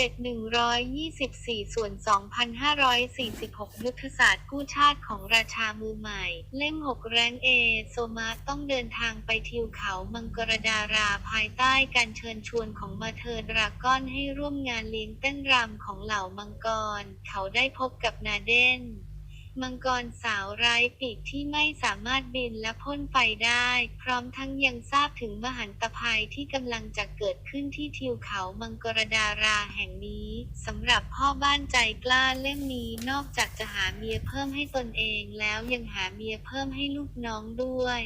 7124 ส่วน 2,546ยุทธศาสตร์กู้ชาติของราชามือใหม่ เล่ม 6 แรงเอ โซมาต้องเดินทางไปทิวเขามังกรดาราภายใต้การเชิญชวนของมาเธอดราก้อนให้ร่วมงานเลี้ยงเต้นรำของเหล่ามังกร เขาได้พบกับนาเดน มังกรสาวไร้ปีกที่ไม่สามารถบินและพ่นไฟได้ พร้อมทั้งยังทราบถึงมหันตภัยที่กำลังจะเกิดขึ้นที่ทิวเขามังกรดาราแห่งนี้สำหรับพ่อบ้านใจกล้าเล่มนี้นอกจากจะหาเมียเพิ่มให้ตนเองแล้วยังหาเมียเพิ่มให้ลูกน้องด้วย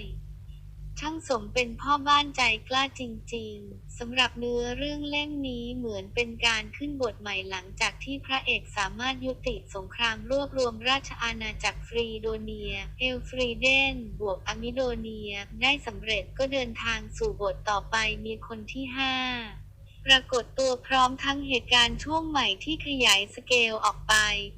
ช่างสมเป็นพ่อบ้านใจกล้าจริงๆ สำหรับเนื้อเรื่องเล่มนี้เหมือนเป็นการขึ้นบทใหม่หลังจากที่พระเอกสามารถยุติสงครามรวบรวมราชอาณาจักรฟรีโดเนีย เอลฟรีเดน บวกอะมิโดเนีย ได้สำเร็จก็เดินทางสู่บทต่อไปมีคนที่ห้าปรากฏตัวพร้อมทั้งเหตุการณ์ช่วงใหม่ที่ขยายสเกลออกไป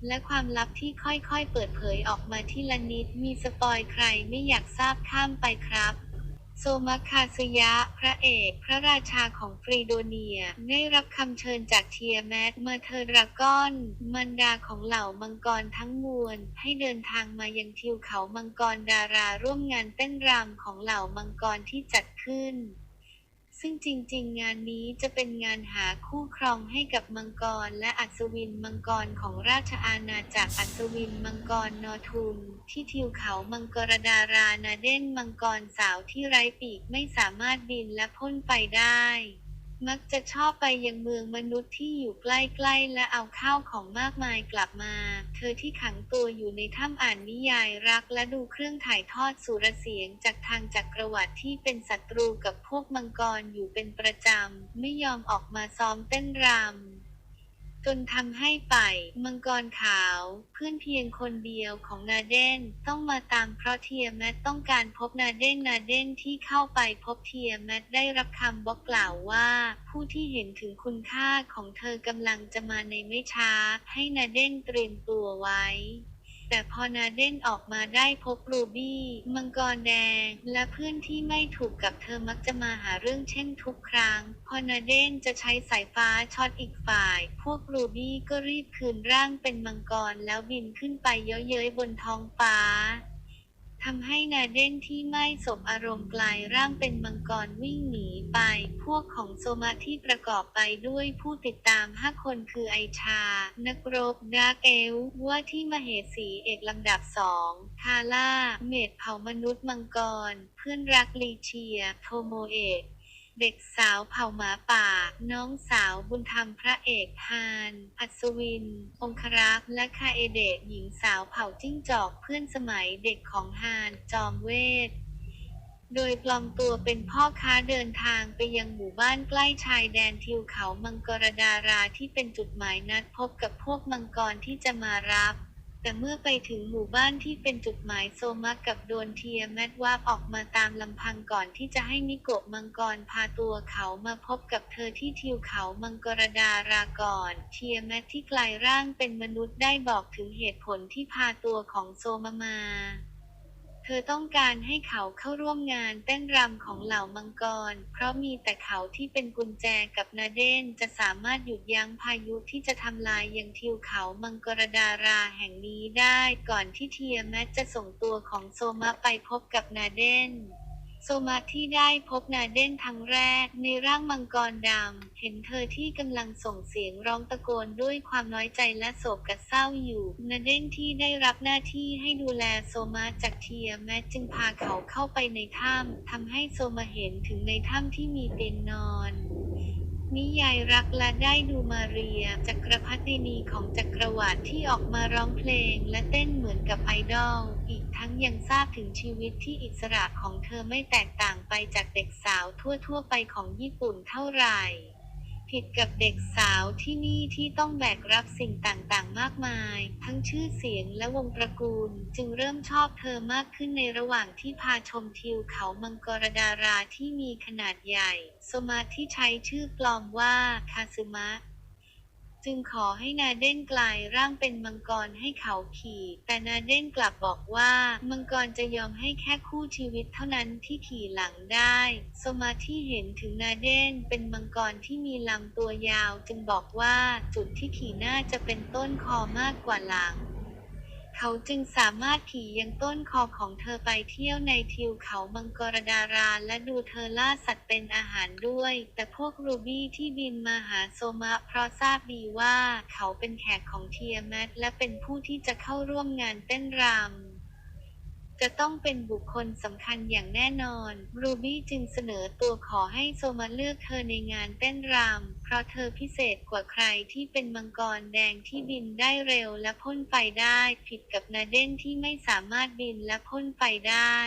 และความลับที่ค่อยๆ เปิดเผยออกมาที่ละนิด มีสปอยใครไม่อยากทราบข้ามไปครับ โซมาคาสยะ พระเอก พระราชาของฟรีโดเนีย ได้รับคำเชิญจากเทียแมทมาเธอรากอน มันดาของเหล่ามังกรทั้งมวล ให้เดินทางมายังทิวเขามังกรดาราร่วมงานเต้นรำของเหล่ามังกรที่จัดขึ้น ซึ่งจริง ๆ งานนี้จะเป็นงานหาคู่ครองให้กับมังกรและอัศวินมังกรของราชอาณาจักรอัศวินมังกรนอทุนที่ทิวเขามังกรดารานาเด่นมังกรสาวที่ไร้ปีกไม่สามารถบินและพ่นไปได้ มักจะชอบไปยังเมืองมนุษย์ที่อยู่ใกล้ๆและเอาข้าวของมากมายกลับมา เธอที่ขังตัวอยู่ในถ้ำอ่านนิยายรักและดูเครื่องถ่ายทอดสุรเสียงจากทางจักรวรรดิที่เป็นศัตรูกับพวกมังกรอยู่เป็นประจำ ไม่ยอมออกมาซ้อมเต้นรำ จนทำให้ไปมังกรขาว เพื่อนเพียงคนเดียวของนาเดนต้องมาตามเพราะเทียแมตต้องการพบนาเดนนาเดนที่เข้าไปพบเทียแมตได้รับคำบอกกล่าวว่า ผู้ที่เห็นถึงคุณค่าของเธอกำลังจะมาในไม่ช้า ให้นาเดนเตรียมตัวไว้ แต่พอนาเดนออกมาได้พบรูบี้ มังกรแดง และเพื่อนที่ไม่ถูกกับเธอมักจะมาหาเรื่องเช่นทุกครั้ง พอนาเดนจะใช้สายฟ้าช็อตอีกฝ่าย พวกรูบี้ก็รีบคืนร่างเป็นมังกรแล้วบินขึ้นไปเย้ยๆบนท้องฟ้า ทำให้นาเดนที่ไม่สบอารมณ์กลายร่างเป็นมังกรวิ่งหนีไป พวกของโซมาที่ประกอบไปด้วยผู้ติดตาม 5 คนคือไอชา นักรบดาร์กเอลว่าที่มเหสีเอกลำดับสองทาร่า เมดเผ่ามนุษย์มังกร เพื่อนรักลีเชีย โทโมเอะ เด็กสาวเผ่าหมาป่า น้องสาวบุญธรรมพระเอกฮาน อัศวิน องครักษ์และคาเอเดะหญิงสาวเผ่าจิ้งจอกเพื่อนสมัยเด็กของฮาน จอมเวทโดยปลอมตัวเป็นพ่อค้าเดินทางไปยังหมู่บ้านใกล้ชายแดนทิวเขามังกรดาราที่เป็นจุดหมายนัดพบกับพวกมังกรที่จะมารับ แต่เมื่อไปถึงหมู่บ้านที่เป็นจุดหมายโซมักกับโดนเทียแมทวาบออกมาตามลำพังก่อนที่จะให้นิโกะมังกรพาตัวเขามาพบกับเธอที่ทิวเขามังกรดาราก่อน เทียแมทที่กลายร่างเป็นมนุษย์ได้บอกถึงเหตุผลที่พาตัวของโซมามา เธอต้องการให้เขาเข้าร่วมงานเต้นรำของเหล่ามังกร เพราะมีแต่เขาที่เป็นกุญแจกับนาเดนจะสามารถหยุดยั้งพายุที่จะทำลายยังทิวเขามังกรดาราแห่งนี้ได้ ก่อนที่เทียแมทจะส่งตัวของโซมาไปพบกับนาเดน โซมาที่ได้พบนาเดนครั้งแรก ในร่างมังกรดำ เห็นเธอที่กำลังส่งเสียงร้องตะโกนด้วยความน้อยใจและโศกกระเศร้าอยู่ นาเด้นที่ได้รับหน้าที่ให้ดูแลโซมาจากเทียแม้จึงพาเขาเข้าไปในถ้ำทำให้โซมาเห็นถึงในถ้ำที่มีเตียงนอนนิยายรักและได้ดูมาเรีย จักรพรรดินีของจักรวรรดิที่ออกมาร้องเพลงและเต้นเหมือนกับไอดอลอี ทั้งยังทราบถึงชีวิตที่อิสระของเธอไม่แตกต่างไปจากเด็กสาวทั่วๆไปของญี่ปุ่นเท่าไหร่ ผิดกับเด็กสาวที่นี่ที่ต้องแบกรับสิ่งต่างๆ มากมาย ทั้งชื่อเสียงและวงตระกูล จึงเริ่มชอบเธอมากขึ้นในระหว่างที่พาชมทิวเขามังกรดาราที่มีขนาดใหญ่โซมาที่ใช้ชื่อปลอมว่าคาซึมะ จึงขอให้นาเด้นกลายร่างเป็นมังกรให้เขาขี่ แต่นาเด้นกลับบอกว่า มังกรจะยอมให้แค่คู่ชีวิตเท่านั้นที่ขี่หลังได้โซมาที่เห็นถึงนาเด้นเป็นมังกรที่มีลำตัวยาว จึงบอกว่าจุดที่ขี่น่าจะเป็นต้นคอมากกว่าหลัง เขาจึงสามารถถี่ยังต้นคอของเธอไปเที่ยวในทิวเขามังกรดาราและดูเธอล่าสัตว์เป็นอาหารด้วย แต่พวกรูบี้ที่บินมาหาโซมะเพราะทราบดีว่าเขาเป็นแขกของเทียแมทและเป็นผู้ที่จะเข้าร่วมงานเต้นรำ จะต้องเป็นบุคคลสำคัญอย่างแน่นอน รูบี้จึงเสนอตัวขอให้โซมาเลือกเธอในงานเต้นรำ เพราะเธอพิเศษกว่าใครที่เป็นมังกรแดงที่บินได้เร็วและพ่นไฟได้ ผิดกับนาเด้นที่ไม่สามารถบินและพ่นไฟได้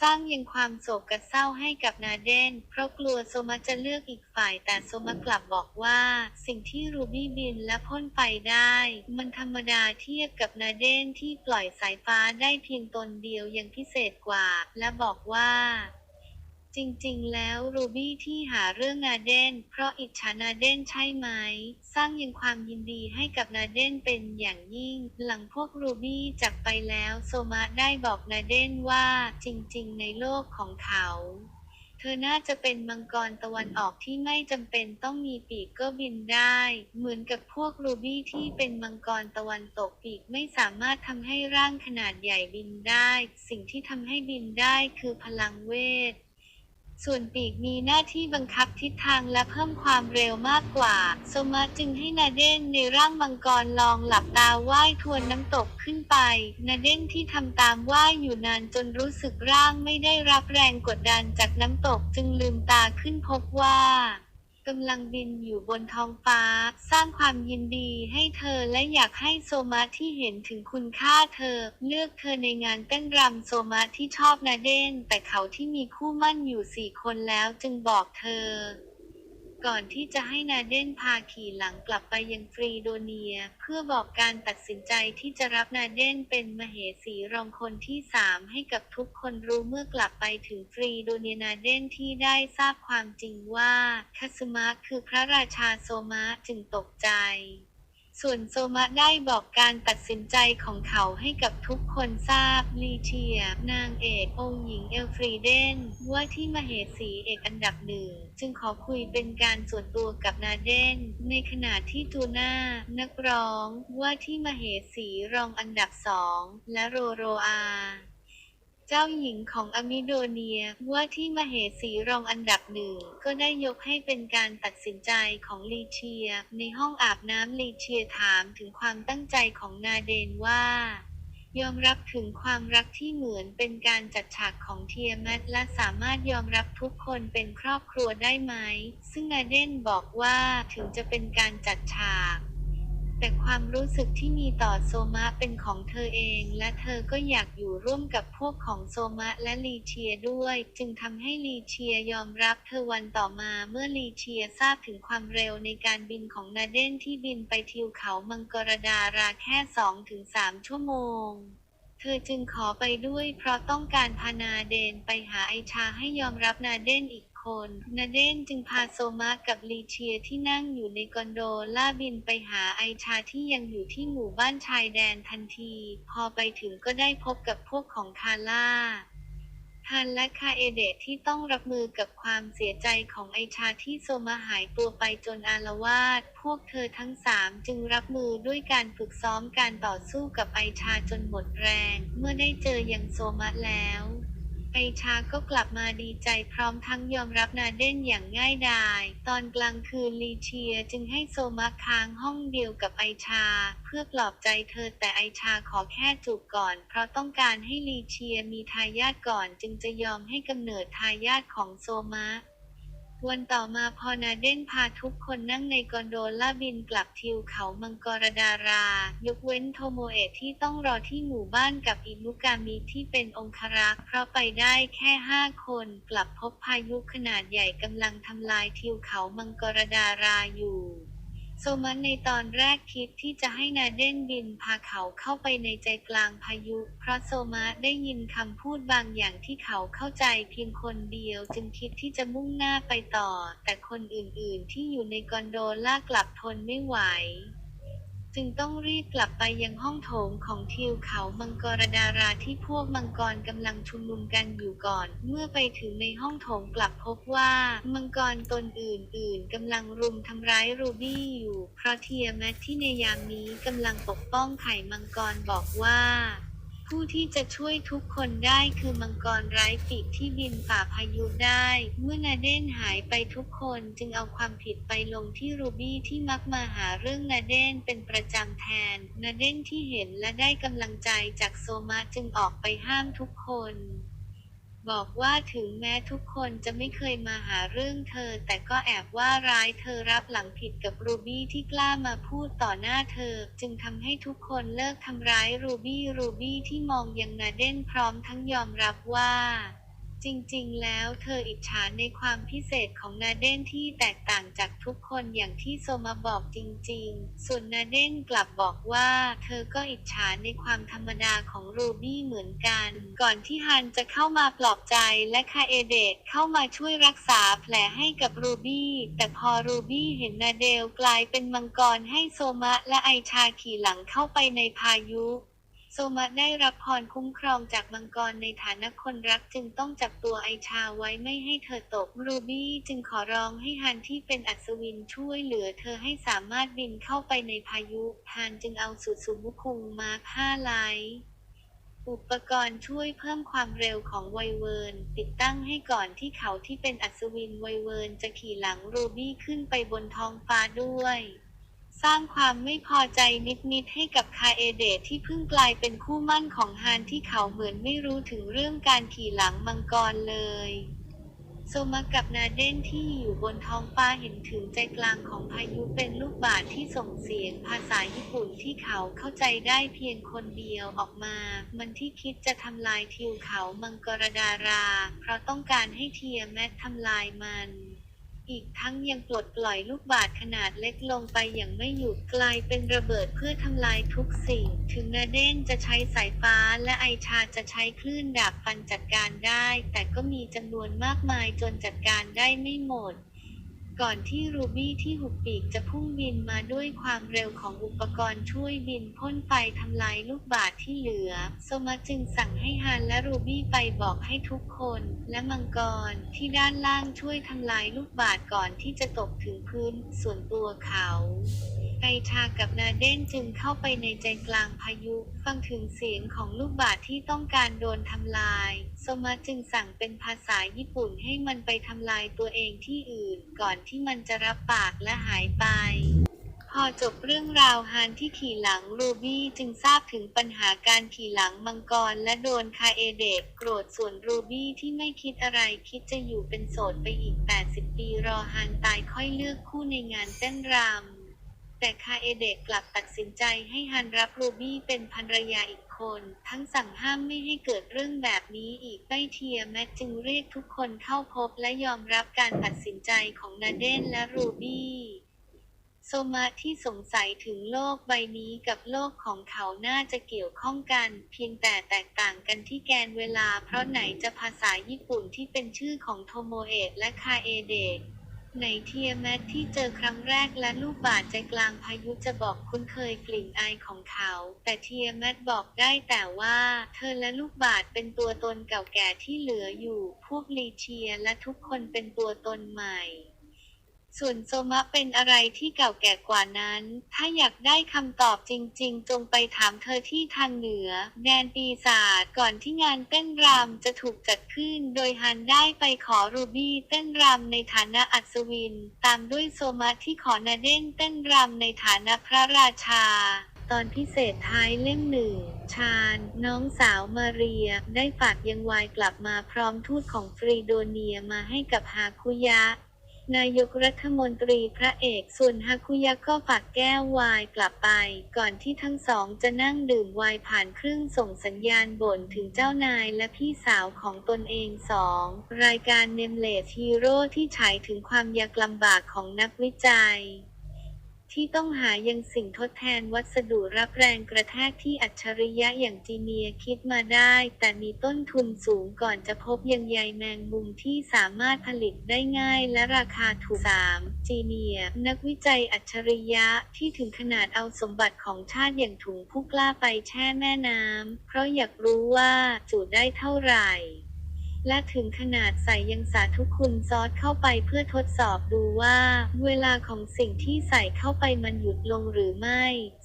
สร้างยังความโศกเศร้าให้กับนาเดน เพราะกลัวโซมาจะเลือกอีกฝ่าย แต่โซมากลับบอกว่าสิ่งที่รูบี้บินและพ่นไฟได้ มันธรรมดาเทียบกับนาเดนที่ปล่อยสายฟ้าได้เพียงตนเดียวยังพิเศษกว่า และบอกว่า จริงๆ แล้วรูบี้ที่หาเรื่องนาเดน เพราะอิจฉานาเดนใช่ไหม สร้างยังความยินดีให้กับนาเดนเป็นอย่างยิ่ง หลังพวกรูบี้จากไปแล้วโซมะได้บอกนาเดนว่าจริงๆ ในโลกของเขาเธอน่าจะเป็นมังกรตะวันออกที่ไม่จำเป็นต้องมีปีกก็บินได้ เหมือนกับพวกรูบี้ที่เป็นมังกรตะวันตกปีกไม่สามารถทำให้ร่างขนาดใหญ่บินได้ สิ่งที่ทำให้บินได้คือพลังเวท ส่วนปีกมีหน้าที่บังคับทิศทางและเพิ่มความเร็วมากกว่า โซมาจึงให้นาเด้นในร่างมังกรลองหลับตาว่ายทวนน้ำตกขึ้นไป นาเด้นที่ทำตามว่ายอยู่นานจนรู้สึกร่างไม่ได้รับแรงกดดันจากน้ำตกจึงลืมตาขึ้นพบว่า กำลังบินอยู่บนท้องฟ้า สร้างความยินดีให้เธอและอยากให้โซมาที่เห็นถึงคุณค่าเธอ เลือกเธอในงานเต้นรำโซมาที่ชอบนาเดนแต่เขาที่มีคู่มั่นอยู่สี่คนแล้วจึงบอกเธอ ก่อนที่จะให้นาเดนพาขี่หลังกลับไปยังฟรีโดเนีย เพื่อบอกการตัดสินใจที่จะรับนาเดนเป็นมเหสีรองคนที่สามให้กับทุกคนรู้เมื่อกลับไปถึงฟรีโดเนียนาเดนที่ได้ทราบความจริงว่าคาสมะคือพระราชาโซมะจึงตกใจ ส่วนโซมะได้บอกการตัดสินใจของเขาให้กับทุกคนทราบ ลีเทีย นางเอกองค์หญิงเอลฟรีเดน ว่าที่มเหสีเอกอันดับหนึ่ง จึงขอคุยเป็นการส่วนตัวกับนาเดน ในขณะที่ตูน่า นักร้อง ว่าที่มเหสีรองอันดับสอง และโรโรอา เจ้าหญิงของอมิโดเนียว่าที่มเหสีรองอันดับหนึ่งก็ได้ยกให้เป็นการตัดสินใจของลีเชีย ในห้องอาบน้ำลีเชียถามถึงความตั้งใจของนาเดนว่า ยอมรับถึงความรักที่เหมือนเป็นการจัดฉากของเทียมัตและสามารถยอมรับทุกคนเป็นครอบครัวได้ไหม ซึ่งนาเดนบอกว่าถึงจะเป็นการจัดฉาก แต่ความรู้สึกที่มีต่อโซมะเป็นของเธอเอง และเธอก็อยากอยู่ร่วมกับพวกของโซมะและลีเชียด้วย จึงทำให้ลีเชียยอมรับเธอวันต่อมาเมื่อลีเชียทราบถึงความเร็วในการบินของนาเดนที่บินไปทิวเขามังกรดาราแค่ 2-3 ชั่วโมงเธอจึงขอไปด้วยเพราะต้องการพานาเดนไปหาไอชาให้ยอมรับนาเดนอีก คนนาเดนจึงพาโซมากับลีเชียที่นั่งอยู่ในกอนโดล่าบินไปหาไอชาที่ยังอยู่ที่หมู่บ้านชายแดนทันที พอไปถึงก็ได้พบกับพวกของคาร่าฮันและคาเอเดะที่ต้องรับมือกับความเสียใจของไอชาที่โซมาหายตัวไปจนอาละวาด พวกเธอทั้งสามจึงรับมือด้วยการฝึกซ้อมการต่อสู้กับไอชาจนหมดแรง เมื่อได้เจออย่างโซมาแล้ว ไอชาก็กลับมาดีใจพร้อมทั้งยอมรับนาเด่นอย่างง่ายดาย ตอนกลางคืนลีเชียจึงให้โซมาค้างห้องเดียวกับไอชา เพื่อปลอบใจเธอแต่ไอชาขอแค่จูบก่อน เพราะต้องการให้ลีเชียมีทายาทก่อนจึงจะยอมให้กำเนิดทายาทของโซมา วันต่อมาพอนาเด่นพาทุกคนนั่งในกอนโดล่าบินกลับทิวเขามังกรดารา ยกเว้นโทโมเอะที่ต้องรอที่หมู่บ้านกับอินุกามิที่เป็นองครักษ์เพราะไปได้แค่ห้าคนกลับพบพายุขนาดใหญ่กำลังทำลายทิวเขามังกรดาราอยู่ โซมัสในตอนแรกคิดที่จะให้นาเดนบินพาเขาเข้าไปในใจกลางพายุ เพราะโซมะได้ยินคำพูดบางอย่างที่เขาเข้าใจเพียงคนเดียวจึงคิดที่จะมุ่งหน้าไปต่อ แต่คนอื่นๆที่อยู่ในกอนโดล่ากลับทนไม่ไหว จึงต้องรีบกลับไปยังห้องโถงของทิวเขามังกรดาราที่พวกมังกรกำลังชุมนุมกันอยู่ก่อน เมื่อไปถึงในห้องโถงกลับพบว่า มังกรตนอื่นๆกำลังรุมทำร้ายรูบี้อยู่ เพราะเทียแมทที่ในยามนี้กำลังปกป้องไข่มังกรบอกว่า ผู้ที่จะช่วยทุกคนได้คือมังกรไร้ปีกที่บินฝ่าพายุได้ เมื่อนาเดนหายไปทุกคนจึงเอาความผิดไปลงที่รูบี้ที่มักมาหาเรื่องนาเดนเป็นประจำแทน นาเดนที่เห็นและได้กำลังใจจากโซมาจึงออกไปห้ามทุกคน บอกว่าถึงแม้ทุกคนจะไม่เคยมาหาเรื่องเธอ แต่ก็แอบว่าร้ายเธอรับหลังผิดกับรูบี้ที่กล้ามาพูดต่อหน้าเธอ จึงทำให้ทุกคนเลิกทำร้ายรูบี้รูบี้ที่มองยังนาเดนพร้อมทั้งยอมรับว่า จริงๆ แล้วเธออิจฉาในความพิเศษของนาเดนที่แตกต่างจากทุกคนอย่างที่โซมาบอกจริงๆ ส่วนนาเดนกลับบอกว่าเธอก็อิจฉาในความธรรมดาของรูบี้เหมือนกัน ก่อนที่ฮันจะเข้ามาปลอบใจและคาเอเดตเข้ามาช่วยรักษาแผลให้กับรูบี้ แต่พอรูบี้เห็นนาเดลกลายเป็นมังกรให้โซมะและไอชาขี่หลังเข้าไปในพายุ มะได้รับพรคุ้มครองจากมังกรในฐานะคนรักจึงต้องจับตัวไอชาไว้ไม่ให้เธอตก รูบี้จึงขอร้องให้ฮันที่เป็นอัศวินช่วยเหลือเธอให้สามารถบินเข้าไปในพายุฮันจึงเอาสุดสุมุคุงมาฆ่าไลท์อุปกรณ์ช่วยเพิ่มความเร็วของไวเวิร์นติดตั้งให้ก่อนที่เขาที่เป็นอัศวินไวเวิร์นจะขี่หลังรูบี้ขึ้นไปบนท้องฟ้าด้วย สร้างความไม่พอใจนิดๆให้กับคาเอเดะที่เพิ่งกลายเป็นคู่มั่นของฮานที่เขาเหมือนไม่รู้ถึงเรื่องการขี่หลังมังกรเลยโซมากับนาเดนที่อยู่บนท้องฟ้าเห็นถึงใจกลางของพายุเป็นลูกบาศก์ที่ส่งเสียงภาษาญี่ปุ่นที่เขาเข้าใจได้เพียงคนเดียวออกมา มันที่คิดจะทำลายทิวเขามังกรดารา เพราะต้องการให้เทียแมททำลายมัน อีกทั้งยังปลดปล่อยลูกบาศก์ขนาดเล็กลงไปอย่างไม่หยุดกลายเป็นระเบิดเพื่อทำลายทุกสิ่ง ถึงนาเดนจะใช้สายฟ้าและไอชาจะใช้คลื่นดาบฟันจัดการได้ แต่ก็มีจำนวนมากมายจนจัดการได้ไม่หมด ก่อนที่รูบี้ที่หุบปีกจะพุ่งบินมาด้วยความเร็วของอุปกรณ์ช่วยบินพ่นไฟทำลายลูกบาศก์ที่เหลือ โซมาจึงสั่งให้ฮันและรูบี้ไปบอกให้ทุกคน และมังกรที่ด้านล่างช่วยทำลายลูกบาศก์ก่อนที่จะตกถึงพื้นส่วนตัวเขาไอชากับนาเดนจึงเข้าไปในใจกลางพายุ ฟังถึงเสียงของลูกบาศก์ที่ต้องการโดนทำลาย โซมาจึงสั่งเป็นภาษาญี่ปุ่นให้มันไปทำลายตัวเองที่อื่น ก่อนที่มันจะรับปากและหายไป พอจบเรื่องราวฮานที่ขี่หลังรูบี้จึงทราบถึงปัญหาการขี่หลังมังกรและโดนคาเอเดะโกรธส่วนรูบี้ที่ไม่คิดอะไรคิดจะอยู่เป็นโสดไปอีก 80 ปีรอฮานตายค่อยเลือกคู่ในงานเต้นรำแต่คาเอเดะกลับตัดสินใจให้ฮันรับรูบี้เป็นภรรยาอีก คน ทั้งสั่งห้ามไม่ให้เกิดเรื่องแบบนี้อีกใต้เทียแมทจึงเรียกทุกคนเข้าพบและยอมรับการตัดสินใจของนาเดนและรูบี้โซมาที่สงสัยถึงโลกใบนี้กับโลกของเขาน่าจะเกี่ยวข้องกัน เพียงแต่แตกต่างกันที่แกนเวลา เพราะไหนจะภาษาญี่ปุ่นที่เป็นชื่อของโทโมเอะและคาเอเดะ ในเทียแมทที่เจอครั้งแรกและลูกบาศก์ใจกลางพายุจะบอกคุ้นเคยกลิ่นอายของเขา แต่เทียแมทบอกได้แต่ว่า เธอและลูกบาศเป็นตัวตนเก่าแก่ที่เหลืออยู่ พวกลีเชียและทุกคนเป็นตัวตนใหม่ ส่วนโซมะเป็นอะไรที่เก่าแก่กว่านั้น ถ้าอยากได้คำตอบจริง ๆ จงไปถามเธอที่ทางเหนือ แดนปีศาจก่อนที่งานเต้นรำจะถูกจัดขึ้น โดยฮันได้ไปขอรูบี้เต้นรำในฐานะอัศวิน ตามด้วยโซมะที่ขอนาเด้นเต้นรำในฐานะพระราชาตอนพิเศษท้ายเล่มหนึ่ง ชาญ น้องสาวมาเรีย ได้ฝากยังวายกลับมาพร้อมทูตของฟรีโดเนียมาให้กับฮาคุยะ นายกรัฐมนตรีพระเอกส่วนฮาคุยะก็ฝากแก้ววายกลับไป ก่อนที่ทั้งสองจะนั่งดื่มไวน์ผ่านเครื่องส่งสัญญาณบ่นถึงเจ้านายและพี่สาวของตนเองสองรายการเนมเลสฮีโร่ที่ฉายถึงความยากลำบากของนักวิจัย ที่ต้องหายังสิ่งทดแทนวัสดุรับแรงกระแทกที่อัจฉริยะอย่างจีเนียคิดมาได้ แต่มีต้นทุนสูงก่อนจะพบยังใยแมงมุมที่สามารถผลิตได้ง่ายและราคาถูก 3. จีเนีย นักวิจัยอัจฉริยะที่ถึงขนาดเอาสมบัติของชาติอย่างถุงผู้กล้าไปแช่แม่น้ำเพราะอยากรู้ว่าจุได้เท่าไหร่ และถึงขนาดใส่ยังสาธุคุณซอสเข้าไปเพื่อทดสอบดูว่า เวลาของสิ่งที่ใส่เข้าไปมันหยุดลงหรือไม่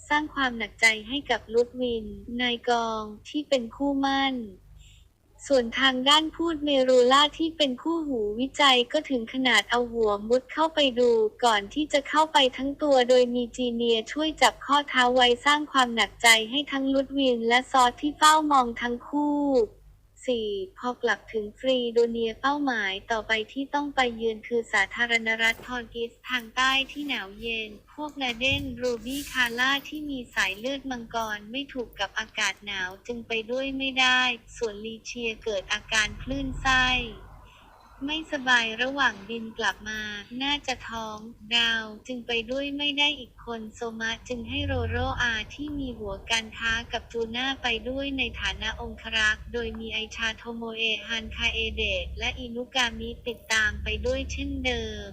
สร้างความหนักใจให้กับลุดวิน นายกองที่เป็นคู่มั่นส่วนทางด้านพูดเมรูล่าที่เป็นคู่หูวิจัยก็ถึงขนาดเอาหัวมุดเข้าไปดูก่อนที่จะเข้าไปทั้งตัวโดยมีจีเนียช่วยจับข้อเท้าไว้สร้างความหนักใจให้ทั้งลุดวินและซอสที่เฝ้ามองทั้งคู่ 4. พอกลับถึงฟรีโดเนียเป้าหมายต่อไปที่ต้องไปเยือนคือสาธารณรัฐทอร์กิสทางใต้ที่หนาวเย็น พวกนาเดนรูบี้คาร่าที่มีสายเลือดมังกรไม่ถูกกับอากาศหนาวจึงไปด้วยไม่ได้ ส่วนลีเชียเกิดอาการคลื่นไส้ ไม่สบายระหว่างบินกลับมา น่าจะท้อง ดาวจึงไปด้วยไม่ได้อีกคนโซมะจึงให้โรโรอาที่มีหัวการค้ากับจูน่าไปด้วยในฐานะองครักษ์ โดยมีไอชาโทโมเอะฮันคาเอเดะและอินุกามิติดตามไปด้วยเช่นเดิม